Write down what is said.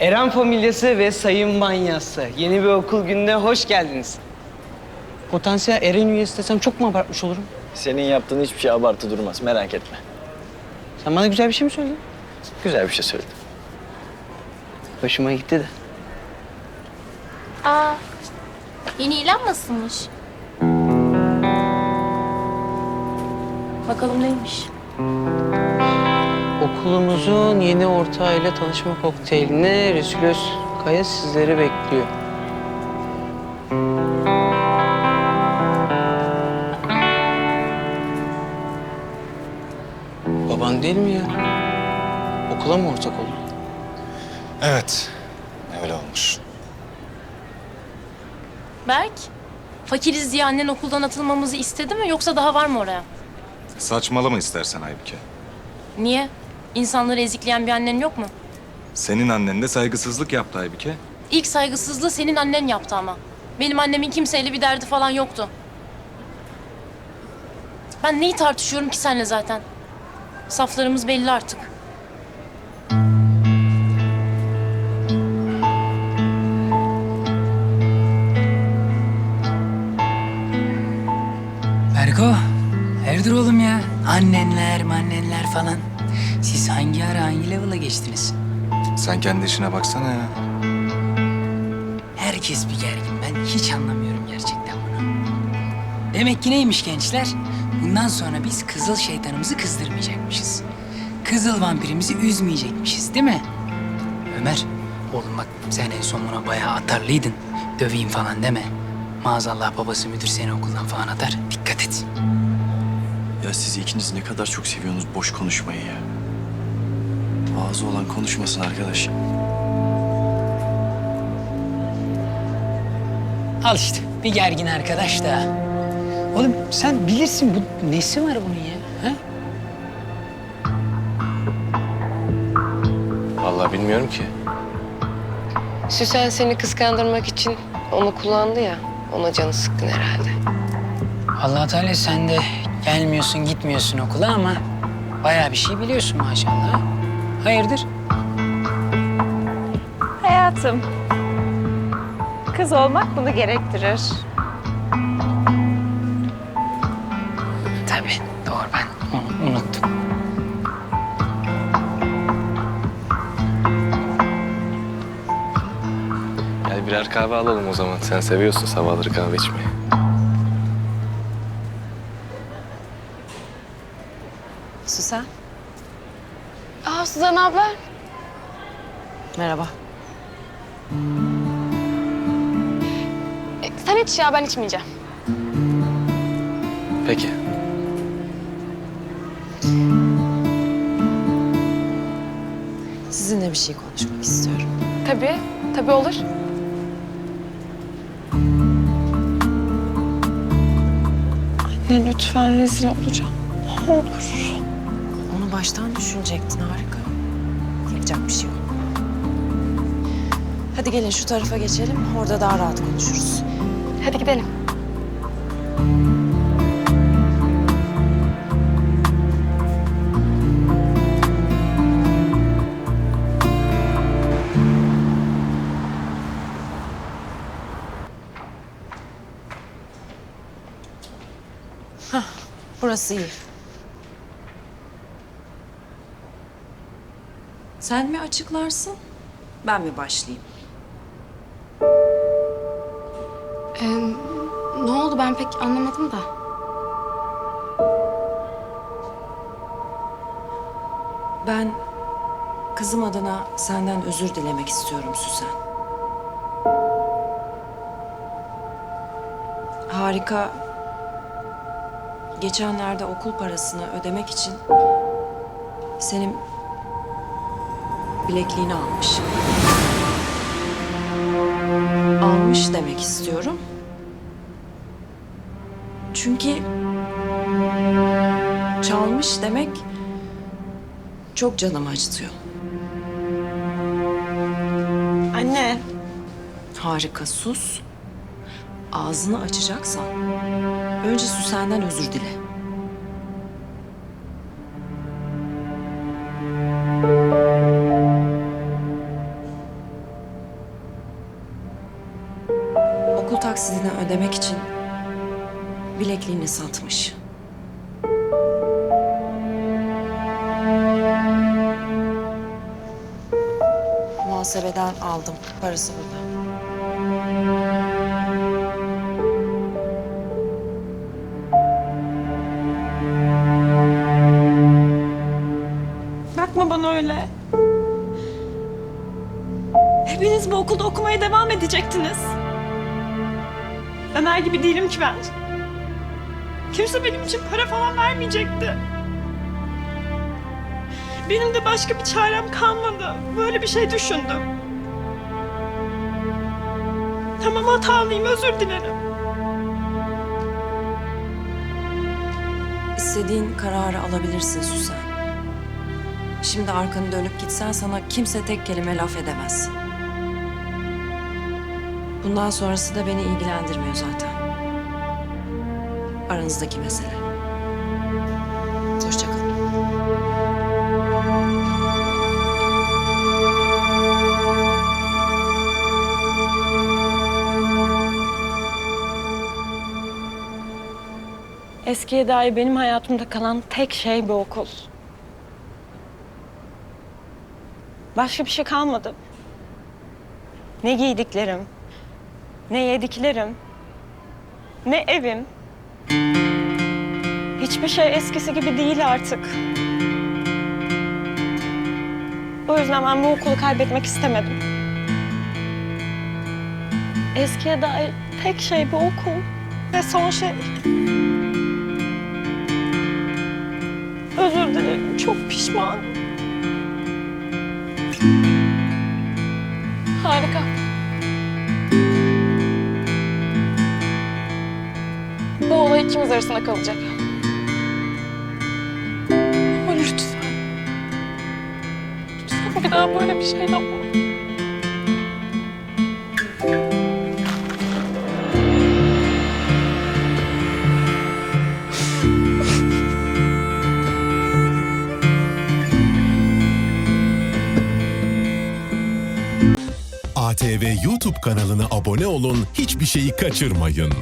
Eren familyası ve sayın manyası. Yeni bir okul gününe hoş geldiniz. Potansiyel Eren üyesi desem çok mu abartmış olurum? Senin yaptığın hiçbir şey abartı durmaz. Merak etme. Sen bana güzel bir şey mi söyledin? Güzel bir şey söyledim. Hoşuma gitti de. Aa, yeni ilan mı ısınmış? Bakalım neymiş? Okulumuzun yeni ortağıyla tanışma kokteyline Resülöz Kaya sizleri bekliyor. Baban değil mi ya? Okula mı ortak oldu? Evet, öyle olmuş. Berk, fakiriz diye annen okuldan atılmamızı istedi mi yoksa daha var mı oraya? Saçmalama istersen Aybüke. Niye? İnsanları ezikleyen bir annen yok mu? Senin annen de saygısızlık yaptı Aybüke. İlk saygısızlığı senin annen yaptı ama. Benim annemin kimseyle bir derdi falan yoktu. Ben neyi tartışıyorum ki seninle zaten? Saflarımız belli artık. Berko, hayırdır oğlum ya? Annenler, mannenler falan. Siz hangi ara hangi level'a geçtiniz? Sen kendi işine baksana ya. Herkes bir gergin. Ben hiç anlamıyorum gerçekten bunu. Demek ki neymiş gençler? Bundan sonra biz kızıl şeytanımızı kızdırmayacakmışız. Kızıl vampirimizi üzmeyecekmişiz değil mi? Ömer, oğlum bak sen en son buna bayağı atarlıydın. Döveyim falan deme. Maazallah babası müdür seni okuldan falan atar. Dikkat et. Ya siz ikiniz ne kadar çok seviyorsunuz boş konuşmayı ya. Ağzı olan konuşmasın arkadaş. Al işte bir gergin arkadaş da. Oğlum sen bilirsin bu nesi var bunun ya? Ha? Vallahi bilmiyorum ki. Süsen seni kıskandırmak için onu kullandı ya. Ona canı sıkkın herhalde. Allah Teala sen de gelmiyorsun gitmiyorsun okula ama bayağı bir şey biliyorsun maşallah. Hayırdır? Hayatım. Kız olmak bunu gerektirir. Tabii doğru ben onu unuttum. Gel birer kahve alalım o zaman. Sen seviyorsun sabahları kahve içmeyi. Süsen. Aa Suzan abla. Merhaba. E, sen iç ya ben içmeyeceğim. Peki. Sizinle bir şey konuşmak istiyorum. Tabii, tabii olur. Anne lütfen rezil olacağım. Ne olur. Baştan düşünecektin harika. Yapacak bir şey yok. Hadi gelin şu tarafa geçelim. Orada daha rahat konuşuruz. Hadi gidelim. Burası iyi. Sen mi açıklarsın, ben mi başlayayım? Ee, ne oldu ben pek anlamadım da. Ben kızım adına senden özür dilemek istiyorum Süsen. Harika. Geçenlerde okul parasını ödemek için senin bilekliğini almış. Almış demek istiyorum. Çünkü çalmış demek çok canımı acıtıyor. Anne. Harika sus. Ağzını açacaksan önce Süsen'den özür dile. Taksidini ödemek için bilekliğini satmış. Muhasebeden aldım. Parası burada. Bakma bana öyle. Hepiniz bu okulda okumaya devam edecektiniz. Ömer gibi değilim ki ben. Kimse benim için para falan vermeyecekti. Benim de başka bir çarem kalmadı. Böyle bir şey düşündüm. Tamam hatalıyım, özür dilerim. İstediğin kararı alabilirsin Süsen. Şimdi arkanı dönüp gitsen sana kimse tek kelime laf edemez. Bundan sonrası da beni ilgilendirmiyor zaten. Aranızdaki mesele. Hoşça kalın. Eskiye dair benim hayatımda kalan tek şey bu okul. Başka bir şey kalmadı. Ne giydiklerim, ne yediklerim, ne evim. Hiçbir şey eskisi gibi değil artık. O yüzden ben bu okulu kaybetmek istemedim. Eskiye dair tek şey bu okul ve son şey. Özür dilerim. Çok pişmanım. Harika. Olay ikimiz arasında kalacak. Ama lütfen. Lütfen bir daha böyle bir şey yapma. ATV YouTube kanalına abone olun, hiçbir şeyi kaçırmayın.